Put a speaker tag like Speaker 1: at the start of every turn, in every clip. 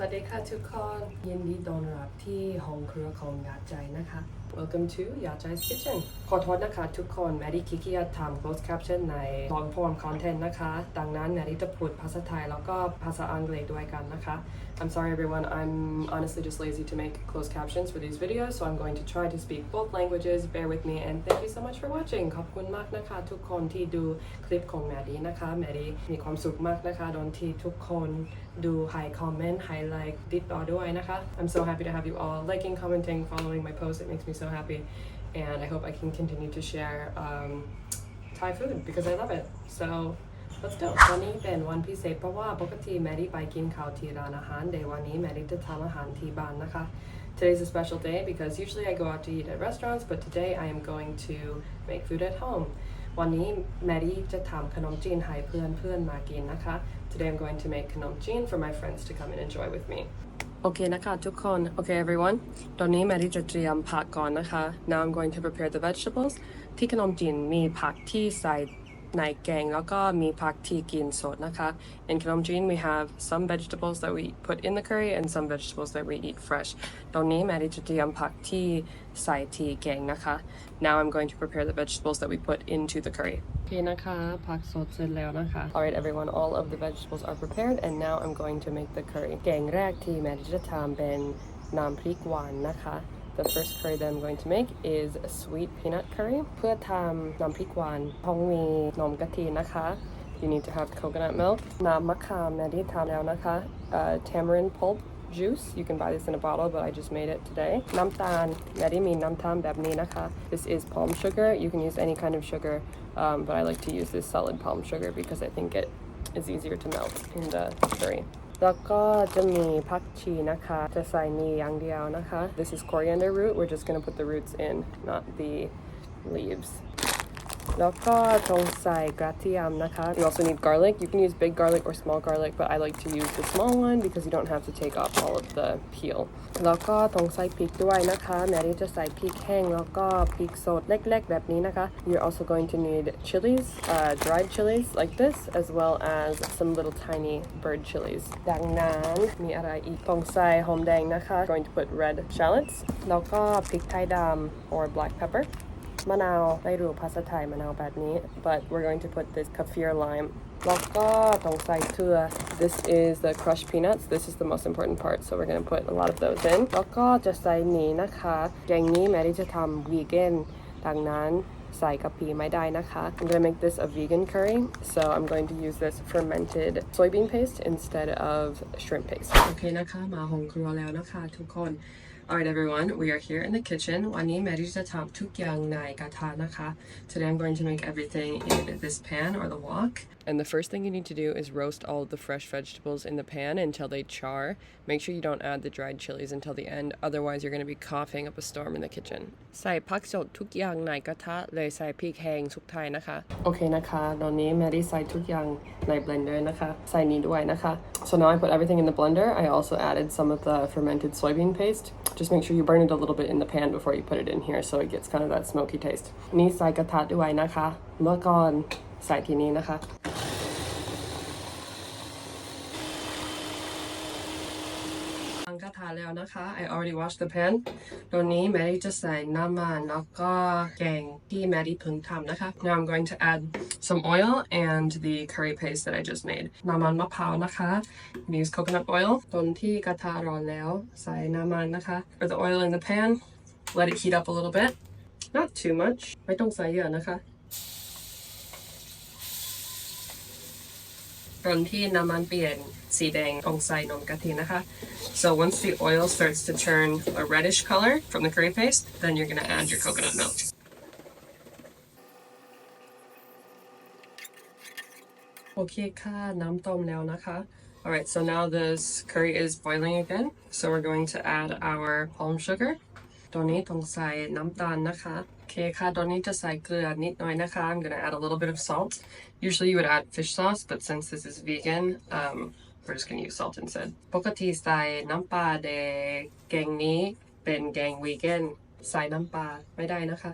Speaker 1: สวัสดีค่ะทุกคนยินดีต้อนรับที่ห้องครัวของยาใจนะคะ Welcome to ยาใจ Kitchen ขอโทษนะคะทุกคนแมรี่ขี้เกียจทำ closed caption ใน long form content นะคะ ดังนั้นแมรี่จะพูดภาษาไทยแล้วก็ภาษาอังกฤษด้วยกันนะคะ I'm sorry everyone I'm honestly just lazy to make closed captions for these videos so I'm going to try to speak both languages bear with me and thank you so much for watching ขอบคุณมากนะคะ ทุกคนที่ดูคลิปของแมรี่นะคะแมรี่มีความสุขมากนะคะโดนที่ทุกคนดูให้คอมเมนต์ให้ไลค์ติดต่อด้วยนะคะ I'm so happy to have you all liking commenting following my posts it makes me so happy and I hope I can continue to share um, Thai food because I love it so let's go วันนี้เป็นวันพิเศษเพราะว่าปกติแมรี่ไปกินข้าวที่ร้านอาหารเดี๋ยววันนี้แมรี่จะทำอาหารที่บ้านนะคะ Today's a special day because usually I go out to eat at restaurants but today I am going to make food at home วันนี้แมรี่จะทำขนมจีนให้เพื่อนเพื่อนๆมากินนะคะ Today I'm going to make ขนมจีน for my friends to come and enjoy with me โอเคนะคะทุกคน โอเค everyone ตอนนี้แมรี่จะเตรียมผักก่อนนะคะ Now I'm going to prepare the vegetables ที่ขนมจีนมีผักที่ใส่ในแกงแล้วก็มีผักที่กินสดนะคะ In ขนมจีน we have some vegetables that we put in the curry and some vegetables that we eat fresh ตอนนี้แมรี่จะเตรียมผักที่ใส่ที่แกงนะคะ Now I'm going to prepare the vegetables that we put into the curry โอเคนะคะผักสดเสร็จแล้วนะคะ Alright everyone all of the vegetables are prepared and now I'm going to make the curry แกงแรกที่แมรี่จะทำเป็นน้ำพริกหวานนะคะ The first curry that I'm going to make is a sweet peanut curry เพื่อทำน้ำพริกหวานต้องมีนมกะทินะคะ You need to have coconut milk น้ำมะขามแมรี่ทำแล้วนะคะ uh, tamarind pulp juice you can buy this in a bottle but I just made it today น้ำตาลแมรี่มีน้ำตาลแบบนี้นะคะ This is palm sugar you can use any kind of sugar um, but I like to use this solid palm sugar because I think it is easier to melt in the curry แล้วก็จะมีผักชีนะคะ จะใส่นี่อย่างเดียวนะคะ This is coriander root we're just gonna put the roots in not the leaves แล้วก็ต้องใส่กระเทียมนะคะ You also need garlic. You can use big garlic or small garlic, but I like to use the small one because you don't have to take off all of the peel. แล้วก็ต้องใส่พริกด้วยนะคะแมรี่จะใส่พริกแห้งแล้วก็พริกสดเล็กๆแบบนี้นะคะ You're also going to need chilies, uh, dried chilies like this, as well as some little tiny bird chilies. ดังนั้นมีอะไรอีกต้องใส่หอมแดงนะคะ Going to put red shallots แล้วก็พริกไทยดำ or black pepper มะนาวไม่รู้ภาษาไทยมะนาวแบบนี้ but we're going to put this kaffir lime แล้วก็ต้องใส่เกลือ this is the crushed peanuts this is the most important part so we're going to put a lot of those in แล้วก็จะใส่นี้นะคะแกงนี้แมรี่จะทำ vegan ดังนั้นใส่กะปิไม่ได้นะคะ I'm gonna make this a vegan curry so I'm going to use this fermented soybean paste instead of shrimp paste โอเคนะคะมาห้องครัวแล้วนะคะทุกคน Alright everyone, we are here in the kitchen. วันนี้แมรี่จะทำทุกอย่างในกระทะนะคะ Today I'm going to make everything in this pan or the wok. And the first thing you need to do is roast all of the fresh vegetables in the pan until they char. Make sure you don't add the dried chilies until the end, otherwise you're going to be coughing up a storm in the kitchen. ใส่ผักสดทุกอย่างในกระทะเลยใส่พริกแห้งสุกไทยนะคะ โอเคนะคะตอนนี้แมรี่ใส่ทุกอย่างใน blender นะคะใส่นี้ด้วยนะคะ So now I put everything in the blender. I also added some of the fermented soybean paste. Just make sure you burn it a little bit in the pan before you put it in here so it gets kind of that smoky taste. นี่ใส่กระทะด้วยนะคะ เมื่อก่อนใส่ที่นี้นะคะ างกระทะแล้วนะคะ I already washed the pan ตัวนี้แมรี่จะใส่น้ำมันแล้วก็แกงที่แมรี่เพิ่งทำนะคะ Now I'm going to add some oil and the curry paste that I just made น้ำมันมะพร้าวนะคะ use coconut oil ตอนที่กระทะร้อนแล้วใส่น้ำมันนะคะ Put the oil in the pan let it heat up a little bit not too much ไม่ต้องใส่เยอะนะคะ ตอนที่น้ำมันเปลี่ยนสีแดงต้องใส่นมกะทินะคะ so once the oil starts to turn a reddish color from the curry paste then you're going to add your coconut milk โอเคค่ะน้ำต้มแล้วนะคะ Alright, so now this curry is boiling again. So we're going to add our palm sugar. ตัวนี้ต้องใส่น้ำตาลนะคะ โอเคค่ะตอนนี้จะใส่เกลือนิดหน่อยนะคะ I'm gonna add a little bit of salt usually you would add fish sauce but since this is vegan um, we're just gonna use salt instead ปกติใส่น้ำปลาแดงแกงนี้เป็นแกง vegan ใส่น้ำปลาไม่ได้นะคะ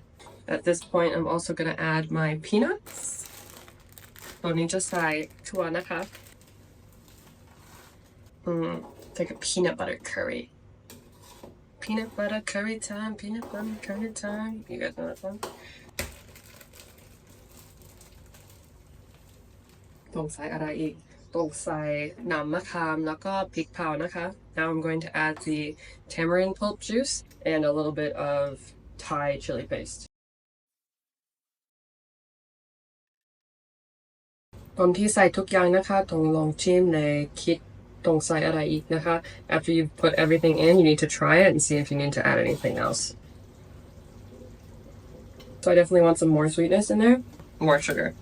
Speaker 1: At this point I'm also gonna add my peanuts ตอนนี้จะใส่ถั่วนะคะอืม It's like a peanut butter curry. Peanut butter curry time, peanut butter curry time. You guys know that song? ต้องใส่อะไรอีกต้องใส่น้ำมะขามแล้วก็พริกเผานะคะ Now I'm going to add the tamarind pulp juice and a little bit of Thai chili paste. ตอนที่ใส่ทุกอย่างนะคะต้องลองชิมเลยคิด after you've put everything in, you need to try it and see if you need to add anything else. So I definitely want some more sweetness in there, more sugar.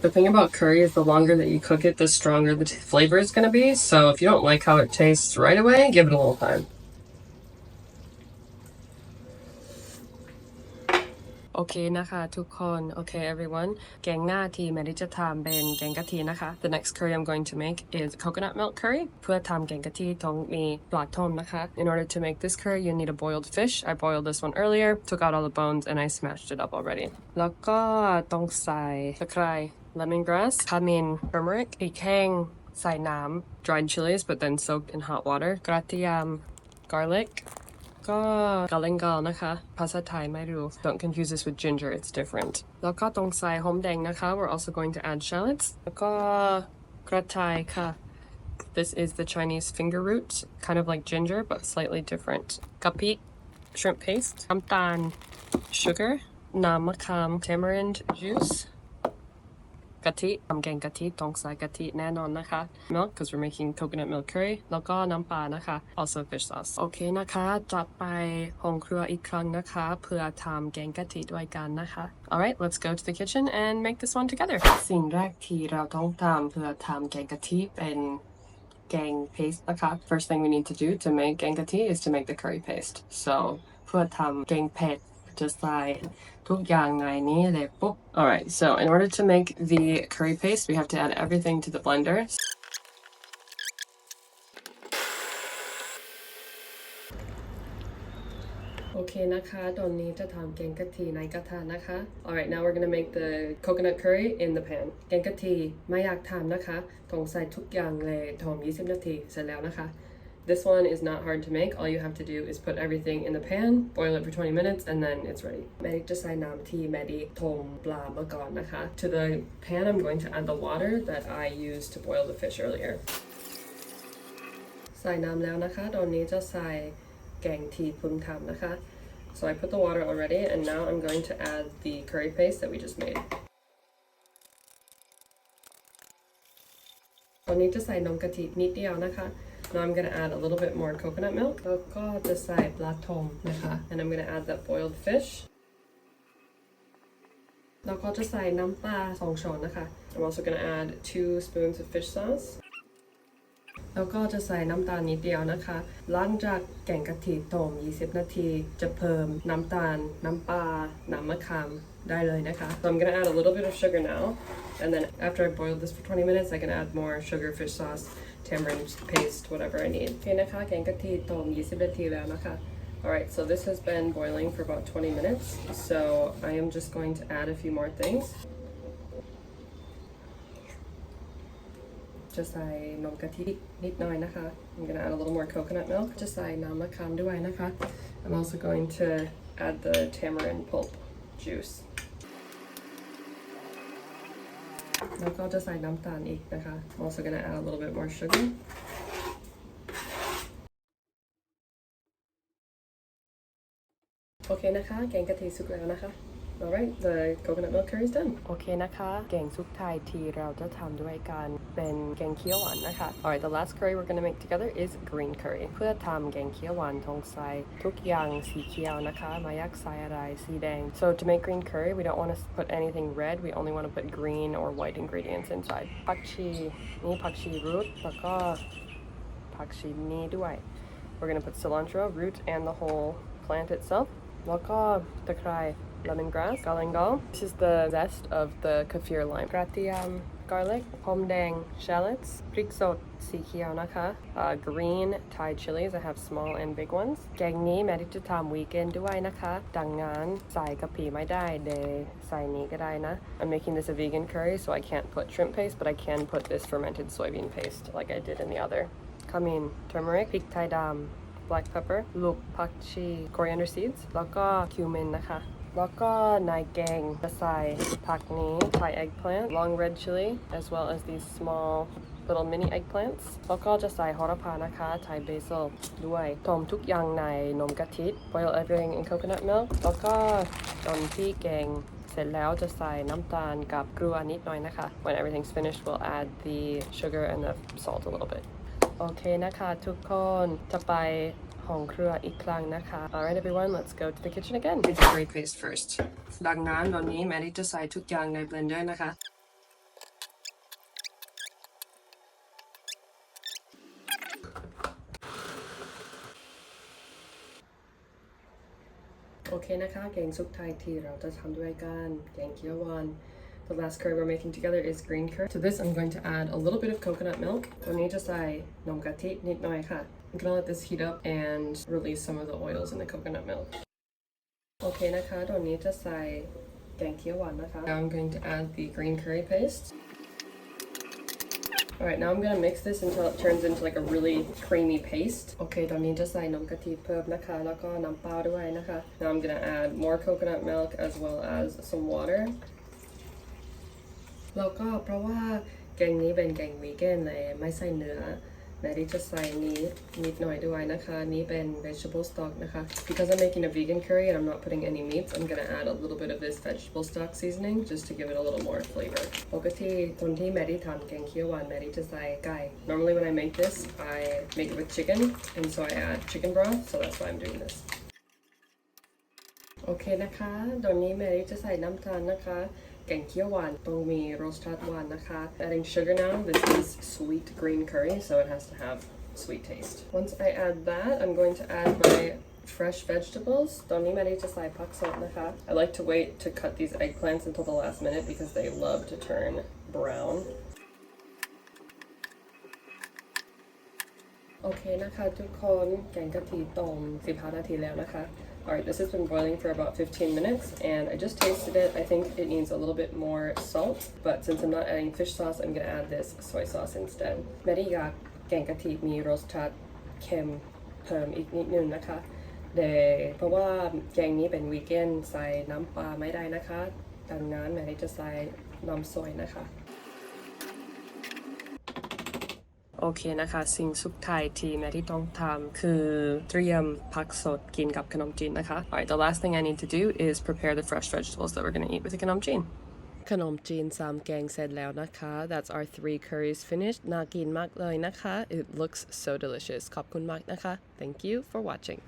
Speaker 1: The thing about curry is the longer that you cook it, the stronger the flavor is going to be. So if you don't like how it tastes right away, give it a little time. เคนะคะทุกคนโอเค everyone แกงหน้าที่แมดิจะทำเป็นแกงกะทินะคะ The next curry I'm going to make is coconut milk curry เพื่อทำแกงกะทิต้องมีปลาทอมนะคะ In order to make this curry you need a boiled fish I boiled this one earlier took out all the bones and I smashed it up already แล้วก็ต้องใส่ตะไคร้ lemongrass ขมิ้น turmeric พริกแห้งใส่น้ำ dried chilies but then soaked in hot water กระเทียม garlic ก็กาเลงกาลนะคะ ภาษาไทยไม่รู้ Don't confuse this with ginger it's different แล้วก็ตรงใส่หอมแดงนะคะ We're also going to add shallots แล้วก็กระชายค่ะ This is the Chinese finger root kind of like ginger but slightly different กะปิ shrimp paste น้ำตาล sugar น้ำมะขาม tamarind juice กะทิทำแกงกะทิต้องใส่กะทิแน่นอนนะคะ milk because we're making coconut milk curry แล้วก็น้ำปลานะคะ also fish sauce โอเคนะคะจัดไปห้องครัวอีกครั้งนะคะ เพื่อทำแกงกะทิด้วยกันนะคะ alright let's go to the kitchen and make this one together สิ่งแรกที่เราต้องทำเพื่อทำแกงกะทิเป็น gang paste นะคะ First thing we need to do to make gang kati is to make the curry paste. So เพื่อทำ gang pet just like ทุกอย่างในนี้เลยปุ๊บ Alright, so in order to make the curry paste, we have to add everything to the blender. Okay นะคะตอนนี้จะทำแกงกะทิในกระทะนะคะ Alright now we're gonna make the coconut curry in the pan แกงกะทิไม่อยากทำนะคะ ต้องใส่ทุกอย่างเลยทอม20 นาที เสร็จแล้วนะคะ This one is not hard to make. All you have to do is put everything in the pan, boil it for 20 minutes, and then it's ready. แม่ดิจะใส่น้ำที่แม่ดิต้มปลามาก่อนนะคะ To the pan, I'm going to add the water that I used to boil the fish earlier. ใส่น้ำแล้วนะคะตอนนี้จะใส่แกงที่เพิ่งทำนะคะ So I put the water already, and now I'm going to add the curry paste that we just made. ตอนนี้จะใส่นมกะทินิดเดียวนะคะ Now I'm going to add a little bit more coconut milk แล้วก็จะใส่ปลาทองนะคะ and I'm going to add that boiled fish แล้วก็จะใส่น้ำปลาสองช้อนนะคะ I'm also going to add two spoons of fish sauce แล้วก็จะใส่น้ำตาลนิดเดียวนะคะ หลังจากแกงกะทิต้ม 20 นาที จะเพิ่มน้ำตาล น้ำปลา น้ำมะขามได้เลยนะคะ So I'm gonna add a little bit of sugar now and then after I boiled this for 20 minutes I can add more sugar fish sauce tamarind paste whatever I need โอเคนะคะแกงกะทิต้ม 20 นาทีแล้วนะคะ Alright, so this has been boiling for about 20 minutes, so I am just going to add a few more things. จะใส่นมกะทินิดหน่อยนะคะ I'm gonna add a little more coconut milk จะใส่น้ำมะขามด้วยนะคะ I'm also going to add the tamarind pulp juice แล้วก็จะใส่น้ำตาลอีกนะคะ I'm also gonna add a little bit more sugar โอเคนะคะ แกงกะทิสุกแล้วนะคะ Alright, the coconut milk curry is done. โอเคนะคะ แกงซุปไทยที่เราจะทำด้วยกันเป็นแกงเขียวหวานนะคะ Alright, the last curry we're gonna make together is green curry. เพื่อทำแกงเขียวหวานต้องใส่ทุกอย่างสีเขียวนะคะไม่อยากใส่อะไรสีแดง So to make green curry, we don't want to put anything red. We only want to put green or white ingredients inside. ผักชีนี่ผักชีรูทแล้วก็ผักชีนี้ด้วย We're gonna put cilantro, root, and the whole plant itself. แล้วก็ตะไคร้ lemongrass, galangal. This is the zest of the kaffir lime. กระเทียม garlic หอมแดง shallots พริกสดสีเขียวนะคะ uh, green Thai chilies I have small and big ones แกงนี้แม่ที่จะทำวีเกนด้วยนะคะ ดังนั้นใส่กะปิไม่ได้เดยวใส่นี้ก็ได้นะ I'm making this a vegan curry so I can't put shrimp paste but I can put this fermented soybean paste like I did in the other cumin turmeric พริกไทยดำ black pepper ลูกผักชี coriander seeds แล้วก็ cumin นะคะ แล้วก็ในแกงจะใส่ผักนี้ Thai eggplant long red chili as well as these small little mini eggplants แล้วก็จะใส่โหระพานะคะ Thai basil ด้วยต้มทุกอย่างในนมกะทิ boil everything in coconut milk แล้วก็ตอนที่แกงเสร็จแล้วจะใส่น้ำตาลกับเกลือนิดหน่อยนะคะ when everything's finished we'll add the sugar and the salt a little bit โอเคนะคะ ทุกคนจะไป ห้องครัวอีกครั้งนะคะ Alright everyone let's go to the kitchen again It's a great paste first ดังนั้นตอนนี้แมรี่จะใส่ทุกอย่างใน blender นะคะ โอเคนะคะ แกงซุปไทยที่เราจะทำด้วยกันแกงเขียวหวาน The last curry we're making together is green curry. To this, I'm going to add a little bit of coconut milk. ตัวนี้จะใส่นมกะทินิดหน่อยค่ะ I'm gonna let this heat up and release some of the oils in the coconut milk. โอเคนะคะตอนนี้จะใส่แกงเขียวหวานนะคะ Now I'm going to add the green curry paste. Alright, now I'm gonna mix this until it turns into like a really creamy paste. โอเค ตอนนี้จะใส่นมกะทิเพิ่มนะคะ แล้วก็น้ำเปล่าด้วยนะคะ Now I'm gonna add more coconut milk as well as some water. แล้วก็เพราะว่าแกงนี้เป็นแกงวีแกนเลยไม่ใส่เนื้อแมรี่จะใส่นี้นิดหน่อยด้วยนะคะนี่เป็น vegetable stock นะคะ because I'm making a vegan curry and I'm not putting any meats I'm gonna add a little bit of this vegetable stock seasoning just to give it a little more flavor ปกติตอนที่แมรี่ทำแกงเขียวหวานแมรี่จะใส่ไก่ normally when I make this I make it with chicken and so I add chicken broth so that's why I'm doing this โอเคนะคะ ตอนนี้แมรี่จะใส่น้ำตาลนะคะ แกงเขียวหวานต้องมีรสชาติหวานนะคะ Adding sugar now this is sweet green curry so it has to have sweet taste Once I add that I'm going to add my fresh vegetables ตอนนี้แมรี่จะใส่ผักสดนะคะ I like to wait to cut these eggplants until the last minute because they love to turn brown โอเคนะคะทุกคนแกงกะทิต้ม15นาทีแล้วนะคะ All right, this has been boiling for about 15 minutes and I just tasted it. I think it needs a little bit more salt, but since I'm not adding fish sauce, I'm gonna add this soy sauce instead. แมรี่อยากแกงกะทิมีรสชาติเค็มเพิ่มอีกนิดนึงนะคะเดเพราะว่าแกงนี้เป็นวีแกนใส่น้ำปลาไม่ได้นะคะ ดังนั้นแม่จะใส่น้ำซอยนะคะ โอเคนะคะ สิ่งสุดท้ายที่แม่ที่ต้องทำคือเตรียมผักสดกินกับขนมจีนนะคะ Alright the last thing I need to do is prepare the fresh vegetables that we're gonna eat with the ขนมจีนขนมจีนสามแกงเสร็จแล้วนะคะ That's our three curries finished น่ากินมากเลยนะคะ It looks so delicious ขอบคุณมากนะคะ Thank you for watching